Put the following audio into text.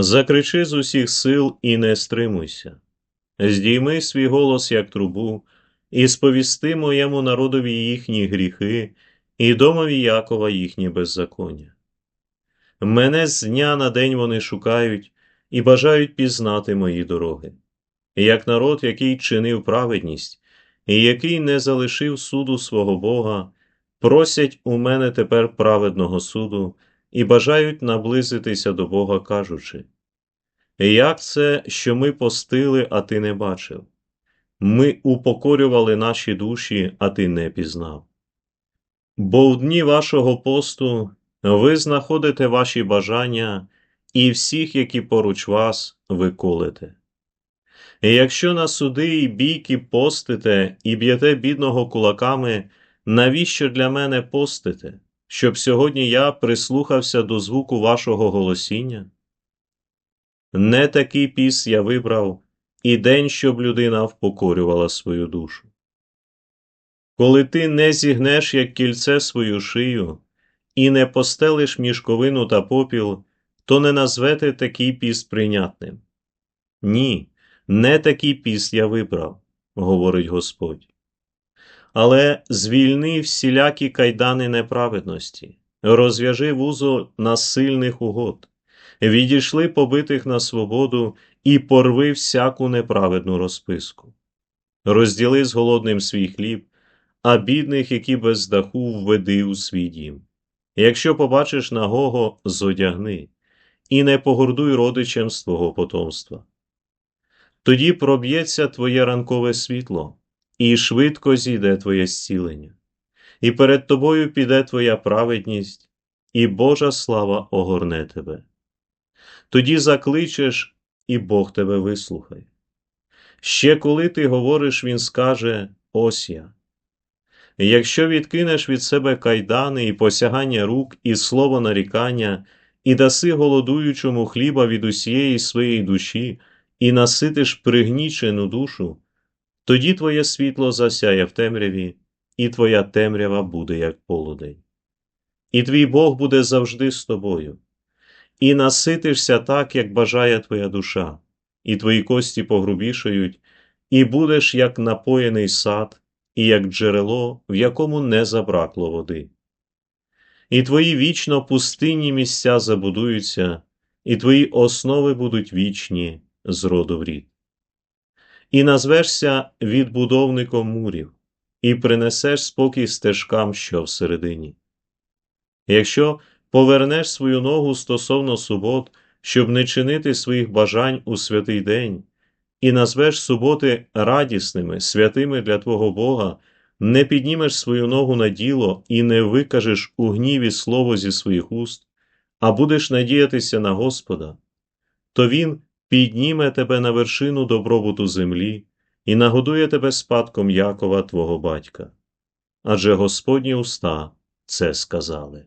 Закричи з усіх сил і не стримуйся. Здійми свій голос, як трубу, і сповісти моєму народові їхні гріхи, і домові Якова їхні беззаконня. Мене з дня на день вони шукають і бажають пізнати мої дороги, як народ, який чинив праведність, і який не залишив суду свого Бога, просять у мене тепер праведного суду і бажають наблизитися до Бога, кажучи, як це, що ми постили, а ти не бачив? Ми упокорювали наші душі, а ти не пізнав. Бо в дні вашого посту ви знаходите ваші бажання і всіх, які поруч вас, ви колите. Якщо на суди і бійки постите і б'єте бідного кулаками, навіщо для мене постите, щоб сьогодні я прислухався до звуку вашого голосіння? Не такий піс я вибрав і день, щоб людина впокорювала свою душу. Коли ти не зігнеш, як кільце свою шию, і не постелиш мішковину та попіл, то не назвете такий піс прийнятним. Ні, не такий піс я вибрав, говорить Господь. Але звільни всілякі кайдани неправедності, розв'яжи вузо насильних угод, відійшли побитих на свободу і порви всяку неправедну розписку. Розділи з голодним свій хліб, а бідних, які без даху, введи у свій дім. Якщо побачиш нагого, зодягни, і не погордуй родичем з твого потомства. Тоді проб'ється твоє ранкове світло, і швидко зійде твоє зцілення, і перед тобою піде твоя праведність, і Божа слава огорне тебе. Тоді закличеш, і Бог тебе вислухає. Ще коли ти говориш, Він скаже Ось я. Якщо відкинеш від себе кайдани і посягання рук, і слово нарікання, і даси голодуючому хліба від усієї своєї душі, і наситиш пригнічену душу, тоді твоє світло засяє в темряві, і твоя темрява буде, як полудень. І твій Бог буде завжди з тобою, і наситишся так, як бажає твоя душа, і твої кості погрубішають, і будеш як напоєний сад, і як джерело, в якому не забракло води. І твої вічно пустинні місця забудуються, і твої основи будуть вічні з роду в рід. І назвешся відбудовником мурів, і принесеш спокій стежкам, що всередині. Якщо повернеш свою ногу стосовно субот, щоб не чинити своїх бажань у святий день, і назвеш суботи радісними, святими для Твого Бога, не піднімеш свою ногу на діло і не викажеш у гніві слово зі своїх уст, а будеш надіятися на Господа, то Він підніме тебе на вершину добробуту землі і нагодує тебе спадком Якова Твого батька. Адже Господні уста це сказали.